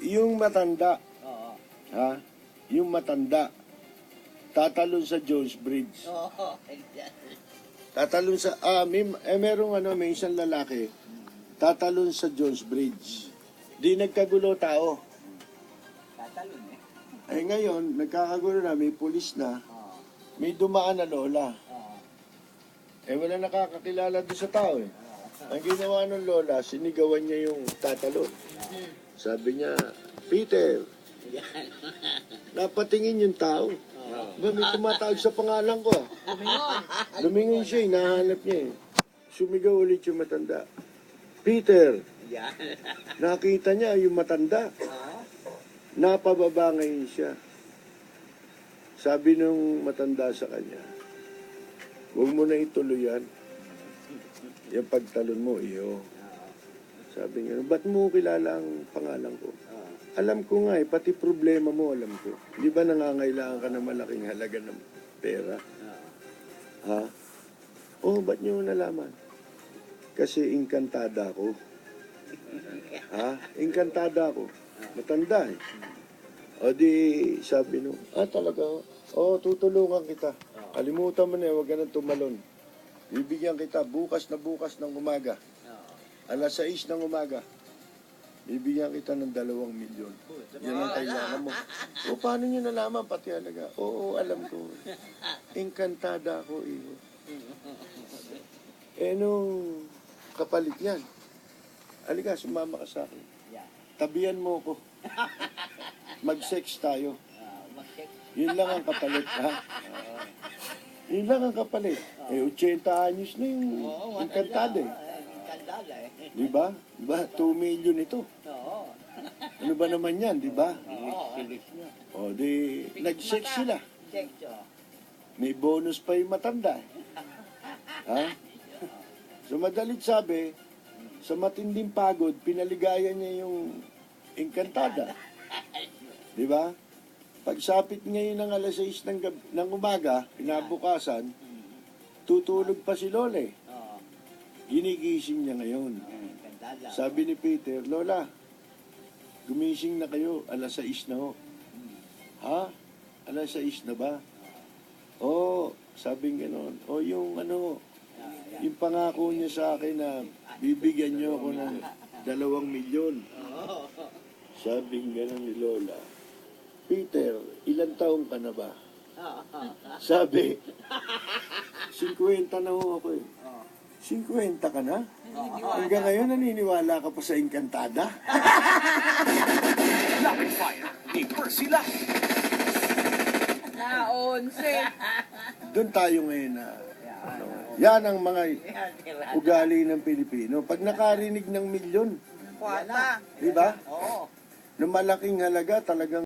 yung matanda, Oo. ha? Yung matanda, tatalon sa Jones Bridge. Oo. Tatalon sa, ah, may, eh, merong ano, may isang lalaki, tatalon sa Jones Bridge. Di nagkagulo tao. Tatalon eh. Eh ngayon, nagkakagulo na, may pulis na, Oo. may dumaan na lola. Oo. Eh wala nakakakilala doon sa tao eh. Ang ginawa ng lola, sinigawan niya yung tatalon. Sabi niya, Peter, napatingin yung tao. Ba, may tumatawag sa pangalan ko. ah. Lumingon siya, hinahanap niya eh. Sumigaw ulit yung matanda. Peter, nakita niya yung matanda. Napababa ngayon siya. Sabi nung matanda sa kanya, huwag mo na ituloy yan. Yung pagtalon mo, iyo. Sabi niya, ba't mo kilala ang pangalan ko? Alam ko nga eh, pati problema mo alam ko. Di ba nangangailangan ka ng malaking halaga ng pera? Ha? Oh, ba't niyo nalaman? Kasi inkantada ako. Ha? Inkantada ako. Matanda eh. O di, sabi no, ah talaga, oh, tutulungan kita. Kalimutan mo na, huwag ka nang tumalon. Bibigyan kita bukas na bukas ng umaga. Alas 6 ng umaga. Bibigyan kita ng dalawang milyon. Yan ang kailangan mo. O paano nyo nalaman pati halaga? Oo, alam ko. Encantada ako, iyo. Eh nung kapalit yan, alika, sumama ka sa akin. Yan. Tabihan mo ko. Mag-sex tayo. Yun lang ang kapalit, ha? Yun lang ang kapalit. Eh, 80 anyos na yung encantada eh. Eh. Di ba? Di ba? 2 million ito. Oo. Ano ba naman yan, di ba? Oo. O di, nag-sex sila. Check to. May bonus pa yung matanda. eh. Ha? So madalit sabi, sa matinding pagod, pinaligaya niya yung engkantada. Di ba? Pagsapit ngayon ng alas 6 ng, gab- ng umaga, kinabukasan, tutulog pa si Lole. Ginigising niya ngayon. Sabi ni Peter, Lola, gumising na kayo, alas 6 na ho. Ha? Alas 6 na ba? Oo, sabing gano'n. O yung ano, yung pangako niya sa akin na bibigyan niyo ako ng dalawang milyon. Sabing gano'n ni Lola. Peter, ilang taong ka na ba? Sabi, 50 na ho ako eh. Oo. 50 ka na? Hanggang ngayon naniniwala ka pa sa Encantada? Rapid fire ni Percy Lang. Na 11. Doon tayo ngayon na ano, yan ang mga ugali ng Pilipino. Pag nakarinig ng milyon, Kwata. di ba? Oo. ng malaking halaga talagang